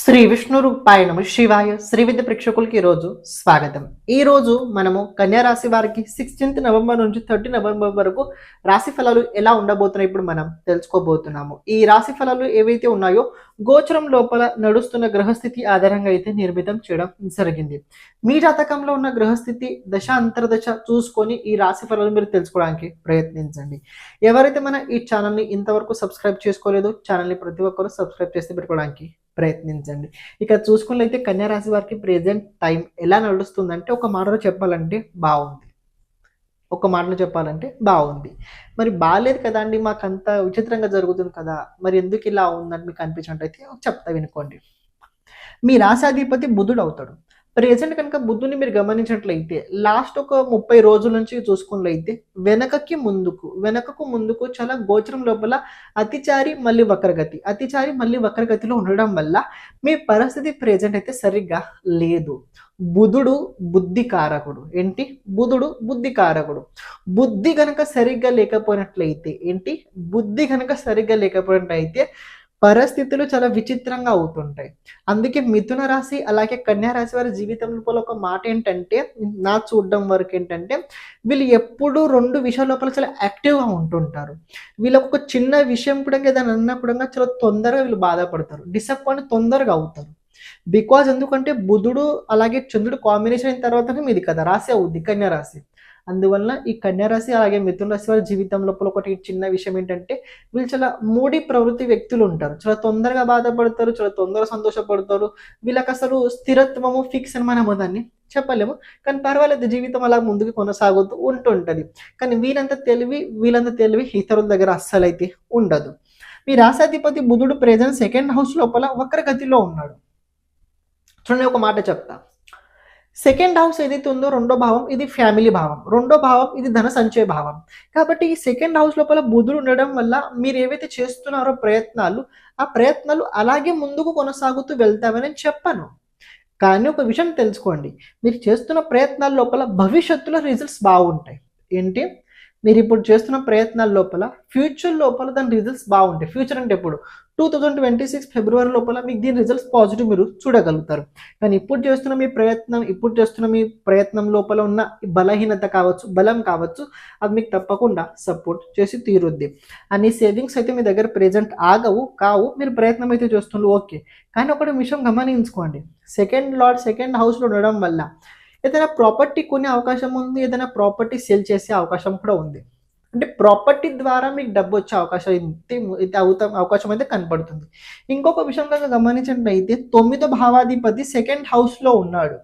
శ్రీ విష్ణు రూపాయ నమ శివాయ శ్రీ విద్య ప్రేక్షకులకి ఈరోజు స్వాగతం. ఈ రోజు మనము కన్యా రాశి వారికి సిక్స్టీన్త్ నవంబర్ నుంచి థర్టీ నవంబర్ వరకు రాశి ఫలాలు ఎలా ఉండబోతున్నాయి ఇప్పుడు మనం తెలుసుకోబోతున్నాము. ఈ రాశి ఫలాలు ఏవైతే ఉన్నాయో గోచరం లోపల నడుస్తున్న గ్రహస్థితి ఆధారంగా అయితే నిర్మితం చేయడం జరిగింది. మీ జాతకంలో ఉన్న గ్రహస్థితి దశ అంతర్దశ చూసుకొని ఈ రాశి ఫలాలు మీరు తెలుసుకోవడానికి ప్రయత్నించండి. ఎవరైతే మన ఈ ఛానల్ని ఇంతవరకు సబ్స్క్రైబ్ చేసుకోలేదో ఛానల్ని ప్రతి ఒక్కరు సబ్స్క్రైబ్ చేసి పెట్టుకోవడానికి ప్రయత్నించండి. ఇక చూసుకున్నట్లయితే కన్యా రాశి వారికి ప్రెజెంట్ టైం ఎలా నడుస్తుందంటే ఒక మాటలో చెప్పాలంటే బాగుంది. ఒక మాటలో చెప్పాలంటే బాగుంది. మరి బాగాలేదు కదా అండి మాకు అంత విచిత్రంగా జరుగుతుంది కదా మరి ఎందుకు ఇలా ఉందని మీకు అనిపించినట్టయితే చెప్తా వినుకోండి. మీ రాశాధిపతి బుధుడు అవుతాడు. ప్రెజెంట్ కనుక బుద్ధుని మీరు గమనించినట్లయితే లాస్ట్ ఒక ముప్పై రోజుల నుంచి చూసుకున్నట్లయితే వెనకకి ముందుకు వెనకకు ముందుకు చాలా గోచరం లోపల అతిచారి మళ్ళీ వక్రగతి. అతిచారి మళ్ళీ వక్రగతిలో ఉండడం వల్ల మీ పరిస్థితి ప్రెజెంట్ అయితే సరిగ్గా లేదు. బుధుడు బుద్ధి కారకుడు ఏంటి? బుధుడు బుద్ధి కారకుడు బుద్ధి కనుక సరిగ్గా లేకపోయినట్లయితే ఏంటి? బుద్ధి కనుక సరిగ్గా లేకపోయినట్లయితే పరిస్థితులు చాలా విచిత్రంగా అవుతుంటాయి. అందుకే మిథున రాశి అలాగే కన్యా రాశి వారి జీవితం లోపల ఒక మాట ఏంటంటే నా చూడడం వరకు ఏంటంటే వీళ్ళు ఎప్పుడూ రెండు విషయాల లోపల చాలా యాక్టివ్గా ఉంటుంటారు. వీళ్ళకు ఒక చిన్న విషయం కూడా ఏదైనా అన్నా కూడా చాలా తొందరగా వీళ్ళు బాధపడతారు. డిసప్పాయింట్ తొందరగా అవుతారు. బికాజ్ ఎందుకంటే బుధుడు అలాగే చంద్రుడు కాంబినేషన్ అయిన తర్వాతనే మీది కదా రాశి అవుద్ది కన్యా రాశి. అందువల్ల ఈ కన్యారాశి అలాగే మిథున రాశి వారి జీవితం లోపల ఒకటి చిన్న విషయం ఏంటంటే వీళ్ళు చాలా మూడి ప్రవృత్తి వ్యక్తులు ఉంటారు. చాలా తొందరగా బాధపడతారు చాలా తొందరగా సంతోషపడతారు. వీళ్ళకి అసలు స్థిరత్వము ఫిక్స్ అని మనము దాన్ని చెప్పలేము. కానీ పర్వాలేదు జీవితం అలా ముందుకు కొనసాగుతూ ఉంటుంటుంది. కానీ వీళ్ళంత తెలివి వీళ్ళంత తెలివి ఇతరుల దగ్గర అస్సలు అయితే ఉండదు. మీ రాశాధిపతి బుధుడు ప్రెజెంట్ సెకండ్ హౌస్ లోపల వక్రగతిలో ఉన్నాడు. చూడండి ఒక మాట చెప్తా. సెకండ్ హౌస్ ఏదైతే ఉందో రెండో భావం ఇది ఫ్యామిలీ భావం. రెండో భావం ఇది ధన సంచయ భావం. కాబట్టి ఈ సెకండ్ హౌస్ లోపల బుధుడు ఉండడం వల్ల మీరు ఏవైతే చేస్తున్నారో ప్రయత్నాలు ఆ ప్రయత్నాలు అలాగే ముందుకు కొనసాగుతూ వెళ్తామని నేను చెప్పాను. కానీ ఒక విషయం తెలుసుకోండి. మీరు చేస్తున్న ప్రయత్నాల లోపల భవిష్యత్తులో రిజల్ట్స్ బాగుంటాయి. ఏంటి? మీరు ఇప్పుడు చేస్తున్న ప్రయత్నాల లోపల ఫ్యూచర్ లోపల దాని రిజల్ట్స్ బాగుంటాయి. ఫ్యూచర్ అంటే ఎప్పుడు? Two thousand twenty six February లోపల మీకు దీని రిజల్ట్స్ పాజిటివ్ మీరు చూడగలుగుతారు. కానీ ఇప్పుడు చేస్తున్న మీ ప్రయత్నం ఇప్పుడు చేస్తున్న మీ ప్రయత్నం లోపల ఉన్న బలహీనత కావచ్చు బలం కావచ్చు అది మీకు తప్పకుండా సపోర్ట్ చేసి తీరుద్ది. అని సేవింగ్స్ అయితే మీ దగ్గర ప్రెజెంట్ ఆగవు కావు మీరు ప్రయత్నం అయితే చేస్తున్నారు ఓకే. కానీ ఒకటి విషయం గమనించుకోండి. సెకండ్ లార్డ్ సెకండ్ హౌస్లో ఉండడం వల్ల ఏదైనా ప్రాపర్టీ కొనే అవకాశం ఉంది ఏదైనా ప్రాపర్టీ సేల్ చేసే అవకాశం కూడా ఉంది. అంటే ప్రాపర్టీ ద్వారా మీకు డబ్బు వచ్చే అవకాశం అయితే అవుతా అవకాశం అయితే కనపడుతుంది ఇంకొక విషయం కనుక గమనించినట్లయితే తొమ్మిదో భావాధిపతి సెకండ్ హౌస్లో ఉన్నాడు.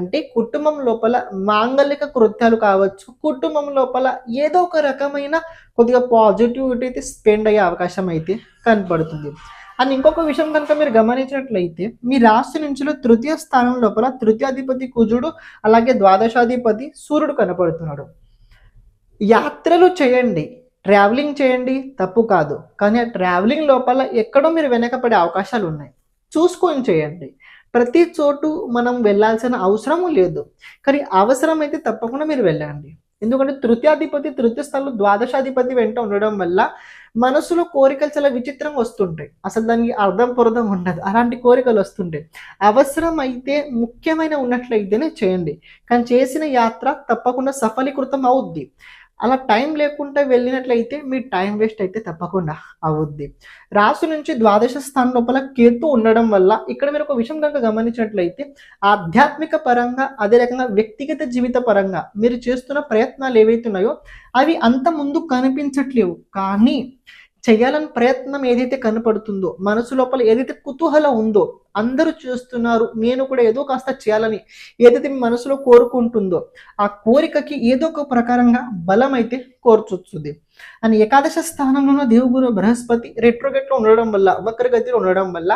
అంటే కుటుంబం లోపల మాంగలిక కృత్యాలు కావచ్చు కుటుంబం లోపల ఏదో ఒక రకమైన కొద్దిగా పాజిటివిటీ అయితే స్పెండ్ అయ్యే అవకాశం అయితే కనపడుతుంది అండ్ ఇంకొక విషయం కనుక మీరు గమనించినట్లయితే మీ రాశి నుంచిలో తృతీయ స్థానం లోపల తృతీయాధిపతి కుజుడు అలాగే ద్వాదశాధిపతి సూర్యుడు కనపడుతున్నాడు. యాత్రలు చేయండి. ట్రావెలింగ్ చేయండి. తప్పు కాదు. కానీ ఆ ట్రావెలింగ్ లోపల ఎక్కడో మీరు వెనకపడే అవకాశాలు ఉన్నాయి. చూసుకొని చేయండి. ప్రతి చోటు మనం వెళ్ళాల్సిన అవసరము లేదు. కానీ అవసరం అయితే తప్పకుండా మీరు వెళ్ళండి. ఎందుకంటే తృతీయాధిపతి తృతీయ స్థానంలో ద్వాదశాధిపతి వెంట ఉండడం వల్ల మనసులో కోరికలు చాలా విచిత్రంగా వస్తుంటాయి. అసలు దానికి అర్థం పొరదం ఉండదు. అలాంటి కోరికలు వస్తుంటాయి. అవసరం అయితే ముఖ్యమైన ఉన్నట్లయితేనే చేయండి. కానీ చేసిన యాత్ర తప్పకుండా సఫలీకృతం అవుద్ది. అలా టైం లేకుండా వెళ్ళినట్లయితే మీ టైం వేస్ట్ అయితే తప్పకుండా అవుద్ది. రాశి నుంచి ద్వాదశ స్థానం లోపల కేతు ఉండడం వల్ల ఇక్కడ మీరు ఒక విషయం కనుక గమనించినట్లయితే ఆధ్యాత్మిక పరంగా అదే రకంగా వ్యక్తిగత జీవిత పరంగా మీరు చేస్తున్న ప్రయత్నాలు ఏవైతున్నాయో అవి అంత ముందు కనిపించట్లేవు. కానీ చేయాలని ప్రయత్నం ఏదైతే కనపడుతుందో మనసు లోపల ఏదైతే కుతూహలం ఉందో అందరూ చూస్తున్నారు నేను కూడా ఏదో కాస్త చేయాలని ఏదైతే మీ మనసులో కోరుకుంటుందో ఆ కోరికకి ఏదో ఒక ప్రకారంగా బలం అయితే కోర్చొచ్చుది. అని ఏకాదశ స్థానంలో దేవుగురు బృహస్పతి రెట్రోగెట్లో ఉండడం వల్ల వక్రగతిలో ఉండడం వల్ల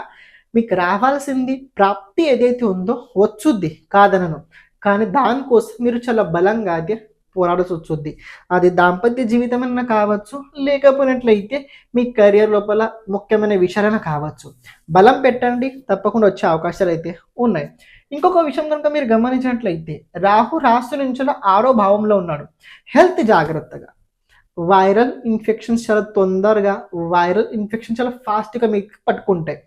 మీకు రావాల్సింది ప్రాప్తి ఏదైతే ఉందో వచ్చుద్ది కాదనను. కానీ దానికోసం మీరు చాలా బలంగా అది పోరాడాల్సి వచ్చుద్ది అది దాంపత్య జీవితమైనా కావచ్చు లేకపోయినట్లయితే మీ కెరియర్ లోపల ముఖ్యమైన విషయాలైనా కావచ్చు. బలం పెట్టండి తప్పకుండా వచ్చే అవకాశాలు అయితే ఉన్నాయి. ఇంకొక విషయం కనుక మీరు గమనించినట్లయితే రాహు రాశి నుంచి ఆరో భావంలో ఉన్నాడు. హెల్త్ జాగ్రత్తగా. వైరల్ ఇన్ఫెక్షన్స్ చాలా తొందరగా వైరల్ ఇన్ఫెక్షన్ చాలా ఫాస్ట్గా మీకు పట్టుకుంటాయి.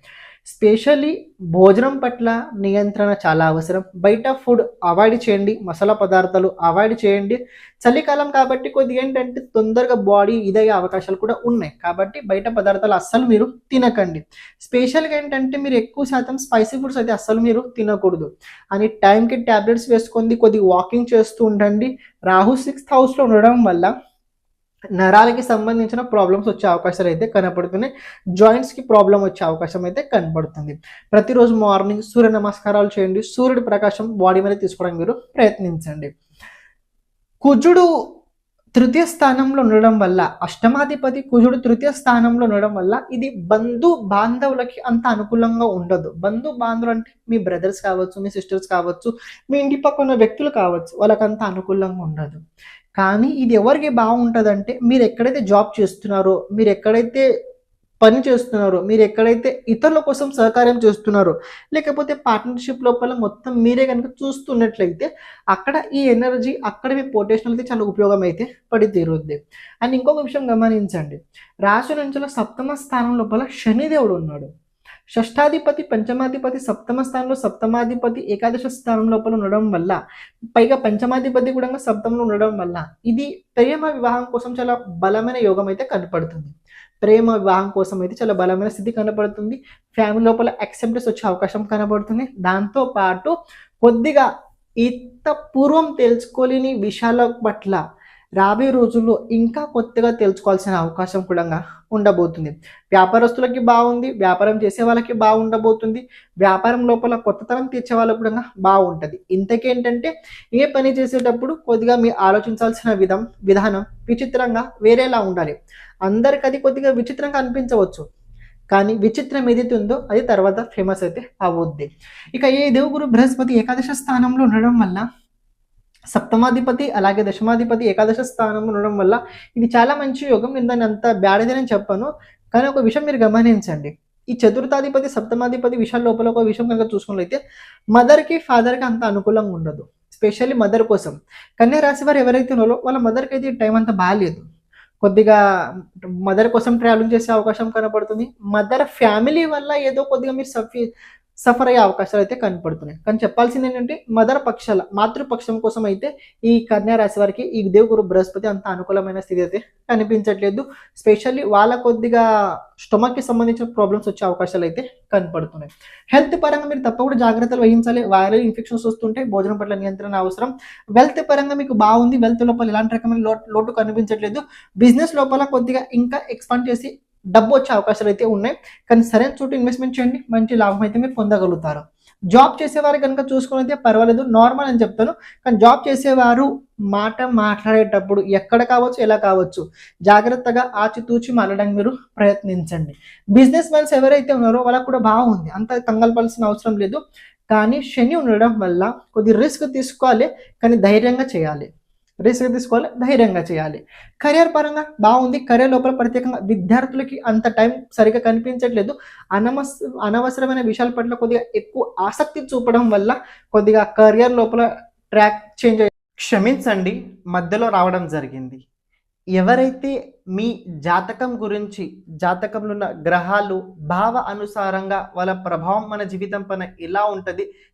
స్పెషల్లీ భోజనం పట్ల నియంత్రణ చాలా అవసరం. బయట ఫుడ్ అవాయిడ్ చేయండి మసాలా పదార్థాలు అవాయిడ్ చేయండి. చలికాలం కాబట్టి కొద్దిగా ఏంటంటే తొందరగా బాడీ ఇదయ్యే అవకాశాలు కూడా ఉన్నాయి. కాబట్టి బయట పదార్థాలు అస్సలు మీరు తినకండి. స్పెషల్గా ఏంటంటే మీరు ఎక్కువ శాతం స్పైసీ ఫుడ్స్ అయితే అస్సలు మీరు తినకూడదు. అని టైంకి ట్యాబ్లెట్స్ వేసుకొని కొద్దిగా వాకింగ్ చేస్తూ ఉండండి. రాహు సిక్స్త్ హౌస్లో ఉండడం వల్ల నరాలకి సంబంధించిన ప్రాబ్లమ్స్ వచ్చే అవకాశాలు అయితే కనపడుతున్నాయి. జాయింట్స్కి ప్రాబ్లం వచ్చే అవకాశం అయితే కనపడుతుంది. ప్రతిరోజు మార్నింగ్ సూర్య నమస్కారాలు చేయండి. సూర్యుడి ప్రకాశం బాడీ మీద తీసుకోవడానికి మీరు ప్రయత్నించండి. కుజుడు తృతీయ స్థానంలో ఉండడం వల్ల అష్టమాధిపతి కుజుడు తృతీయ స్థానంలో ఉండడం వల్ల ఇది బంధు బాంధవులకి అంత అనుకూలంగా ఉండదు. బంధు బాంధవులు అంటే మీ బ్రదర్స్ కావచ్చు మీ సిస్టర్స్ కావచ్చు మీ ఇంటి పక్కన వ్యక్తులు కావచ్చు వాళ్ళకి అంత అనుకూలంగా ఉండదు. కానీ ఇది ఎవరికి బాగుంటుందంటే మీరు ఎక్కడైతే జాబ్ చేస్తున్నారో మీరు ఎక్కడైతే పని చేస్తున్నారో మీరు ఎక్కడైతే ఇతరుల కోసం సహకారం చేస్తున్నారో లేకపోతే పార్ట్నర్షిప్ లోపల మొత్తం మీరే కనుక చూస్తున్నట్లయితే అక్కడ ఈ ఎనర్జీ అక్కడ మీ పొటేషనల్ అయితే చాలా ఉపయోగం అయితే పడి తీరుద్ది అండ్ ఇంకొక విషయం గమనించండి. రాశి నుంచి సప్తమ స్థానం లోపల శనిదేవుడు ఉన్నాడు. షష్టాధిపతి పంచమాధిపతి సప్తమ స్థానంలో సప్తమాధిపతి ఏకాదశ స్థానం లోపల ఉండడం వల్ల పైగా పంచమాధిపతి కూడా సప్తంలో ఉండడం వల్ల ఇది ప్రేమ వివాహం కోసం చాలా బలమైన యోగం అయితే కనపడుతుంది. ప్రేమ వివాహం కోసం అయితే చాలా బలమైన స్థితి కనపడుతుంది. ఫ్యామిలీ లోపల యాక్సెప్టెన్స్ వచ్చే అవకాశం కనబడుతుంది. దాంతో పాటు కొద్దిగా ఇంత పూర్వం తెలుసుకోలేని విషయాల పట్ల రాబోయే రోజుల్లో ఇంకా కొత్తగా తెలుసుకోవాల్సిన అవకాశం కూడా ఉండబోతుంది. వ్యాపారస్తులకి బాగుంది వ్యాపారం చేసే వాళ్ళకి బాగుండబోతుంది వ్యాపారం లోపల కొత్తతనం తీర్చే వాళ్ళకు కూడా బాగుంటుంది. ఇంతకేంటంటే ఏ పని చేసేటప్పుడు కొద్దిగా మీరు ఆలోచించాల్సిన విధం విధానం విచిత్రంగా వేరేలా ఉండాలి. అందరికి అది కొద్దిగా విచిత్రంగా అనిపించవచ్చు. కానీ విచిత్రం ఏదైతే ఉందో అది తర్వాత ఫేమస్ అయితే అవుద్ది. ఇక ఏ దేవుగురు బృహస్పతి ఏకాదశ స్థానంలో ఉండడం వల్ల సప్తమాధిపతి అలాగే దశమాధిపతి ఏకాదశ స్థానం ఉండడం వల్ల ఇది చాలా మంచి యోగం. నేను దాన్ని అంత బ్యాడ్ నేను చెప్పాను. కానీ ఒక విషయం మీరు గమనించండి. ఈ చతుర్థాధిపతి సప్తమాధిపతి విషయాల లోపల ఒక విషయం కనుక చూసుకున్నట్లయితే మదర్కి ఫాదర్కి అంత అనుకూలంగా ఉండదు. స్పెషల్లీ మదర్ కోసం. కన్యా రాశి వారు ఎవరైతే ఉన్నారో వాళ్ళ మదర్కి అయితే టైం అంత బాగాలేదు కొద్దిగా మదర్ కోసం ట్రావెలింగ్ చేసే అవకాశం కనపడుతుంది మదర్ ఫ్యామిలీ వల్ల ఏదో కొద్దిగా మీరు సఫీ సఫర్ అయ్యే అవకాశాలు అయితే కనపడుతున్నాయి. కానీ చెప్పాల్సింది ఏంటంటే మదర్ పక్షాల మాతృపక్షం కోసం అయితే ఈ కన్యా రాశి వారికి ఈ దేవుగురు బృహస్పతి అంత అనుకూలమైన స్థితి అయితే కనిపించట్లేదు. స్పెషల్లీ వాళ్ళ కొద్దిగా స్టొమక్కి సంబంధించిన ప్రాబ్లమ్స్ వచ్చే అవకాశాలు అయితే కనపడుతున్నాయి. హెల్త్ పరంగా మీరు తప్పకుండా జాగ్రత్తలు వహించాలి. వైరల్ ఇన్ఫెక్షన్స్ వస్తుంటే భోజనం పట్ల నియంత్రణ అవసరం. వెల్త్ పరంగా మీకు బాగుంది. వెల్త్ లోపల ఎలాంటి రకమైన లోటు లోటు కనిపించట్లేదు. బిజినెస్ లోపల కొద్దిగా ఇంకా ఎక్స్పాండ్ చేసి డబ్బు వచ్చే అవకాశాలు అయితే ఉన్నాయి. కానీ సరైన చోటు ఇన్వెస్ట్మెంట్ చేయండి. మంచి లాభం అయితే మీరు పొందగలుగుతారు. జాబ్ చేసేవారు కనుక చూసుకుని పర్వాలేదు. నార్మల్ అని చెప్తాను. కానీ జాబ్ చేసేవారు మాట మాట్లాడేటప్పుడు ఎక్కడ కావచ్చు ఎలా కావచ్చు జాగ్రత్తగా ఆచితూచి మాట్లాడడానికి మీరు ప్రయత్నించండి. బిజినెస్ మ్యాన్స్ ఎవరైతే ఉన్నారో వాళ్ళకు కూడా బాగుంది అంత కంగల్పాల్సిన అవసరం లేదు. కానీ శని ఉండడం వల్ల కొద్ది రిస్క్ తీసుకోవాలి. కానీ ధైర్యంగా చేయాలి. రిస్క్ తీసుకోవాలి ధైర్యంగా చేయాలి. కెరియర్ పరంగా బాగుంది. కెరియర్ లోపల ప్రత్యేకంగా విద్యార్థులకి అంత టైం సరిగ్గా కనిపించట్లేదు. అనవస అనవసరమైన విషయాల పట్ల కొద్దిగా ఎక్కువ ఆసక్తి చూపడం వల్ల కొద్దిగా కెరియర్ లోపల ట్రాక్ చేంజ్ క్షమించండి మధ్యలో రావడం జరిగింది. ఎవరైతే మీ జాతకం గురించి జాతకంలో ఉన్న గ్రహాలు భావ అనుసారంగా వాళ్ళ ప్రభావం మన జీవితం పైన ఎలా ఉంటుంది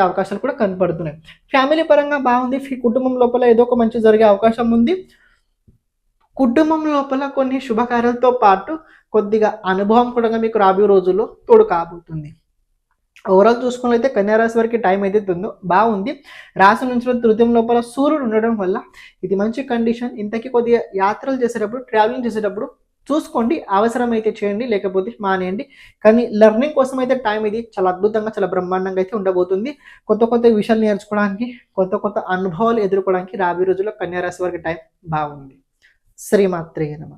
అవకాశాలు కూడా కనపడుతున్నాయి. ఫ్యామిలీ పరంగా బాగుంది. కుటుంబం లోపల ఏదో ఒక మంచి జరిగే అవకాశం ఉంది. కుటుంబం లోపల కొన్ని శుభకార్యాలతో పాటు కొద్దిగా అనుభవం కూడా మీకు రాబోయే రోజుల్లో తోడు కాబోతుంది. ఓవరాల్ చూసుకున్నట్లయితే కన్యారాశి వారికి టైం ఏదైతే ఉందో బాగుంది. రాశి నుంచి తృతీయం లోపల సూర్యుడు ఉండడం వల్ల ఇది మంచి కండిషన్. ఇంతకీ కొద్దిగా యాత్రలు చేసేటప్పుడు ట్రావెలింగ్ చేసేటప్పుడు చూసుకోండి అవసరమైతే చేయండి లేకపోతే మానేయండి. కానీ లెర్నింగ్ కోసం అయితే టైం ఇది చాలా అద్భుతంగా చాలా బ్రహ్మాండంగా అయితే ఉండబోతుంది. కొత్త కొత్త విషయాలు నేర్చుకోవడానికి కొత్త కొత్త అనుభవాలు ఎదుర్కోవడానికి రాబోయే రోజుల్లో కన్యారాశి వారికి టైం బాగుంది. శ్రీమాత్రేయ నమ.